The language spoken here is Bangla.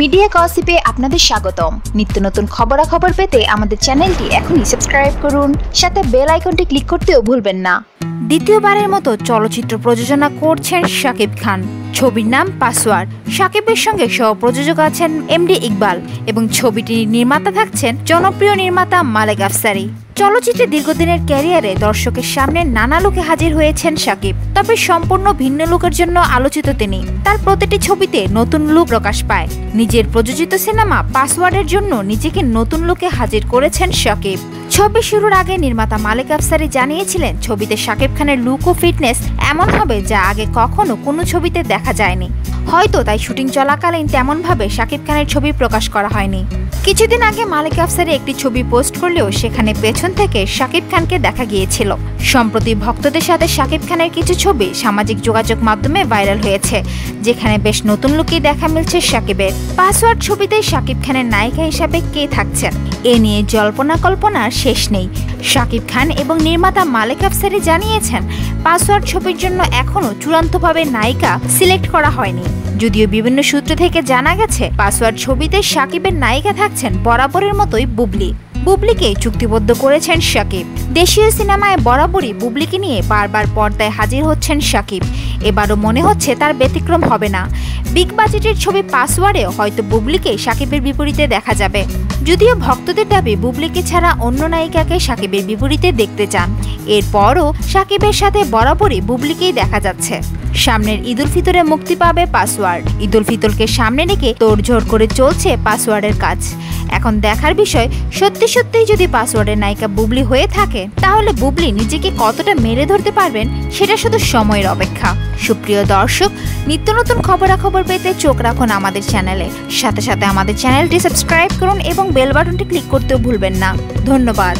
মিডিয়া গসিপে আপনাদের স্বাগতম। নিত্য নতুন খবরাখবর পেতে আমাদের চ্যানেলটি এখনই সাবস্ক্রাইব করুন, সাথে বেল আইকনটি ক্লিক করতেও ভুলবেন না। দ্বিতীয়বারের মতো চলচ্চিত্র প্রযোজনা করছেন শাকিব খান। ছবির নাম পাসওয়ার্ড। শাকিবের সঙ্গে সহ প্রযোজক আছেন এমডি ইকবাল এবং ছবিটির নির্মাতা থাকছেন জনপ্রিয় নির্মাতা মালেক আফসারি। চলচ্চিত্রে দীর্ঘদিনের ক্যারিয়ারে দর্শকের সামনে নানা লোকে হাজির হয়েছেন সাকিব, তবে সম্পূর্ণ ভিন্ন লুকের জন্য আলোচিত তিনি। তার প্রতিটি ছবিতে নতুন লুক প্রকাশ পায়। নিজের প্রযোজিত সিনেমা পাসওয়ার্ডের জন্য নিজেকে নতুন লুকে হাজির করেছেন সাকিব। ছবি শুরুর আগে নির্মাতা মালিক আফসারি জানিয়েছিলেন, ছবিতে সাকিব খানের লুক ও ফিটনেস এমন হবে যা আগে কখনো কোনো ছবিতে দেখা যায়নি। হয়তো তাই শুটিং চলাকালীন তেমনভাবে শাকিব খানের ছবি প্রকাশ করা হয়নি। কিছুদিন আগে মালিক আফসারি একটি ছবি পোস্ট করলেও সেখানে পেছন থেকে শাকিব খানকে দেখা গিয়েছিল। সম্প্রতি ভক্তদের সাথে শাকিব খানের কিছু ছবি সামাজিক যোগাযোগ মাধ্যমে ভাইরাল হয়েছে, যেখানে বেশ নতুন লুকেই দেখা মিলছে শাকিবের। পাসওয়ার্ড ছবিতে শাকিব খানের নায়িকা হিসাবে কে থাকছেন? এ নিয়ে জল্পনা কল্পনার শেষ নেই। শাকিব খান এবং নির্মাতা মালিক আফসারি জানিয়েছেন পাসওয়ার্ড ছবির জন্য এখনও চূড়ান্তভাবে নায়িকা সিলেক্ট করা হয়নি। যদিও বিভিন্ন সূত্র থেকে জানা গেছে, পাসওয়ার্ড ছবিতে সাকিবের নায়িকা থাকছেন বরাবরের মতোই বুবলি। বুবলিকে চুক্তিবদ্ধ করেছেন শাকিব দেশীয় সিনেমায় বরাবরই বুবলিকে নিয়ে বারবার পর্দায় হাজির হচ্ছেন শাকিব এবারও মনে হচ্ছে তার ব্যতিক্রম হবে না। বিগ বাজেটের ছবি পাসওয়ার্ডেও হয়তো বুবলিকে শাকিবের বিপরীতে দেখা যাবে। যদিও ভক্তদের দাবি বুবলিকে ছাড়া অন্য নায়িকাকে সাকিবের বিপরীতে দেখতে চান। এরপরও সাকিবের সাথে বরাবরই বুবলিকেই দেখা যাচ্ছে। সামনের ঈদুল ফিতরে মুক্তি পাবে পাসওয়ার্ড। ঈদুল ফিতরকে সামনে রেখে তোড়ঝোড় করে চলছে পাসওয়ার্ডের কাজ। এখন দেখার বিষয়, সত্যি সত্যিই যদি পাসওয়ার্ডের নায়িকা বুবলি হয়ে থাকে, তাহলে বুবলি নিজেকে কতটা মেরে ধরতে পারবেন, সেটা শুধু সময়ের অপেক্ষা। সুপ্রিয় দর্শক, নিত্য নতুন খবরাখবর পেতে চোখ রাখুন আমাদের চ্যানেলে। সাথে সাথে আমাদের চ্যানেলটি সাবস্ক্রাইব করুন এবং বেল বাটনটি ক্লিক করতেও ভুলবেন না। ধন্যবাদ।